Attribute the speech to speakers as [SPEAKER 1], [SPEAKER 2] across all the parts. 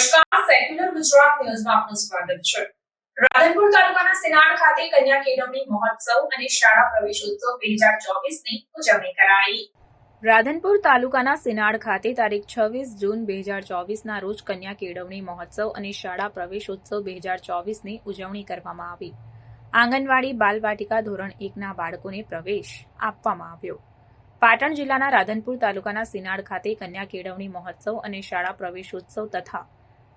[SPEAKER 1] Secular Gujarat ન્યૂઝમાં આપનું સ્વાગત છે. રાધનપુર તાલુકાના સિનાડ ખાતે કન્યા કેળવણી મહોત્સવ અને શાળા પ્રવેશોત્સવ બે હજાર ચોવીસની ઉજવણી કરાઈ. રાધનપુર તાલુકાના સિનાડ ખાતે તારીખ છવ્વીસ જૂન બે હજાર ચોવીસના રોજ કન્યા કેળવણી મહોત્સવ અને શાળા પ્રવેશોત્સવ બે હજાર ચોવીસની ઉજવણી કરવામાં આવી. આંગણવાડી, બાલવાટિકા ધોરણ એકના બાળકોને પ્રવેશ આપવામાં આવ્યો. પાટણ જિલ્લાના રાધનપુર તાલુકાના સિનાડ ખાતે કન્યા કેળવણી મહોત્સવ અને શાળા પ્રવેશોત્સવ તથા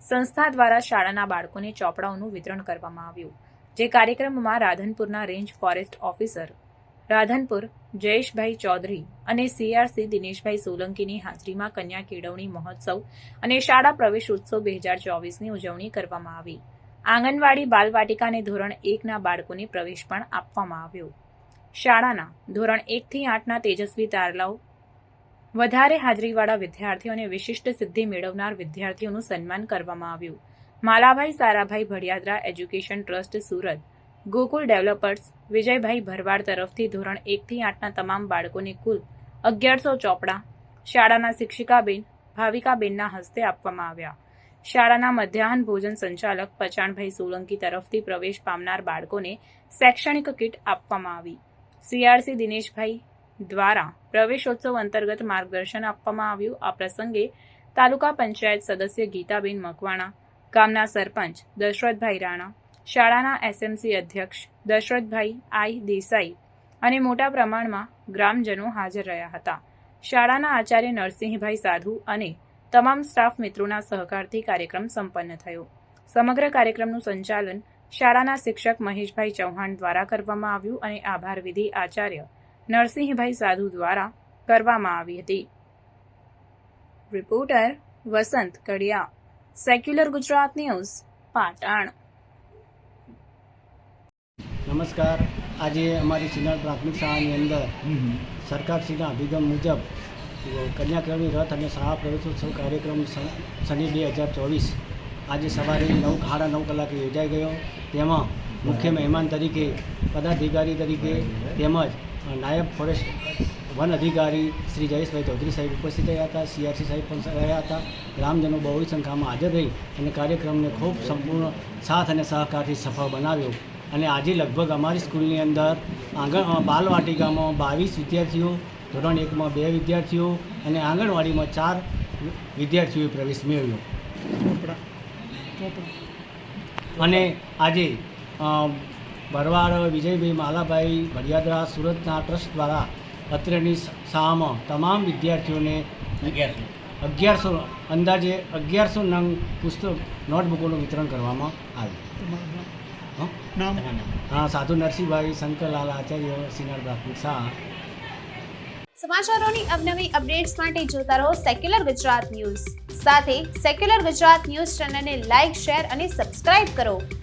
[SPEAKER 1] સંસ્થા દ્વારા શાળાના બાળકોને ચોપડાઓનું વિતરણ કરવામાં આવ્યું, જે કાર્યક્રમમાં રાધનપુરના range forest officer Radhanpur Jayeshbhai Chaudhary અને સીઆરસી દિનેશભાઈ સોલંકીની હાજરીમાં કન્યા કેળવણી મહોત્સવ અને શાળા પ્રવેશ ઉત્સવ બે હજાર ચોવીસની ઉજવણી કરવામાં આવી. આંગણવાડી બાલવાટિકા અને ધોરણ એકના બાળકોને પ્રવેશ પણ આપવામાં આવ્યો. શાળાના ધોરણ એકથી આઠના તેજસ્વી તારલાઓ વધારે હાજરીવાળા વિદ્યાર્થીઓને વિશિષ્ટ સિદ્ધિ મેળવનાર વિદ્યાર્થીઓનું સન્માન કરવામાં આવ્યું. Malabhai Sarabhai Bhadiyadara education trust, Surat. Gokul developers, Vijaybhai Bharwad તરફથી ધોરણ એકથી આઠના તમામ બાળકોને કુલ અગિયારસો ચોપડા શાળાના શિક્ષિકાબેન, ભાવિકાબેનના હસ્તે આપવામાં આવ્યા. શાળાના મધ્યાહન ભોજન સંચાલક પચાણભાઈ સોલંકી તરફથી પ્રવેશ પામનાર બાળકોને શૈક્ષણિક કીટ આપવામાં આવી. સીઆરસી દિનેશભાઈ દ્વારા પ્રવેશોત્સવ અંતર્ગત માર્ગદર્શન આપવામાં આવ્યું. આ પ્રસંગે તાલુકા પંચાયત સદસ્ય ગીતાબેન મકવાણા, ગામના સરપંચ દશરથભાઈ રાણા, શાળાના એસએમસી અધ્યક્ષ દશરથભાઈ આઈ દેસાઈ અને મોટા પ્રમાણમાં ગ્રામજનો હાજર રહ્યા હતા. શાળાના આચાર્ય નરસિંહભાઈ સાધુ અને તમામ સ્ટાફ મિત્રોના સહકારથી કાર્યક્રમ સંપન્ન થયો. સમગ્ર કાર્યક્રમનું સંચાલન શાળાના શિક્ષક મહેશભાઈ ચૌહાણ દ્વારા કરવામાં આવ્યું અને આભાર વિધિ આચાર્ય નરસિંહભાઈ સાધુ દ્વારા કરવામાં આવી હતી. રિપોર્ટર વસંત કડિયા સેક્યુલર ગુજરાત ન્યૂઝ પાટણ.
[SPEAKER 2] નમસ્કાર. આજે અમારી સિનાર પ્રાથમિક શાળાની અંદર સરકારશ્રીના અભિગમ મુજબ કન્યા કેળવણી રથ અને શાળા પ્રવેશોત્સવ કાર્યક્રમ શનિ બે હજાર ચોવીસ આજે સવારે નવ સાડા નવ કલાકે યોજાઈ ગયો. તેમાં મુખ્ય મહેમાન તરીકે પદાધિકારી તરીકે તેમજ નાયબ ફોરેસ્ટ વન અધિકારી શ્રી જયેશભાઈ ચૌધરી સાહેબ ઉપસ્થિત રહ્યા હતા સીઆરસી સાહેબ પણ રહ્યા હતા. ગ્રામજનો બહોળી સંખ્યામાં હાજર રહી અને કાર્યક્રમને ખૂબ સંપૂર્ણ સાથ અને સહકારથી સફળ બનાવ્યો. અને આજે લગભગ અમારી સ્કૂલની અંદર આંગણ બાલવાટિકામાં બાવીસ વિદ્યાર્થીઓ ધોરણ એકમાં બે વિદ્યાર્થીઓ અને આંગણવાડીમાં ચાર વિદ્યાર્થીઓએ પ્રવેશ મેળવ્યો. અને આજે ભરવાડ વિજયભાઈ માલાભાઈ ભડિયાદરા સુરતના ટ્રસ્ટ દ્વારા અત્રેની શાળામાં તમામ વિદ્યાર્થીઓને અગિયારસો. અંદાજે અગિયારસો નંગ પુસ્તક નોટબુકોનું વિતરણ કરવામાં આવ્યું. હા? સાધુ નરસિંહભાઈ શંકરલાલ આચાર્ય સિનાર પ્રાથમિક શાહ.
[SPEAKER 3] સમાચારોની અવનવી અપડેટ્સ માટે જોતા રહો સેક્યુલર ગુજરાત ન્યૂઝ. સાથે સેક્યુલર ગુજરાત ન્યૂઝ ચેનલને લાઇક શેર અને સબસ્ક્રાઇબ કરો.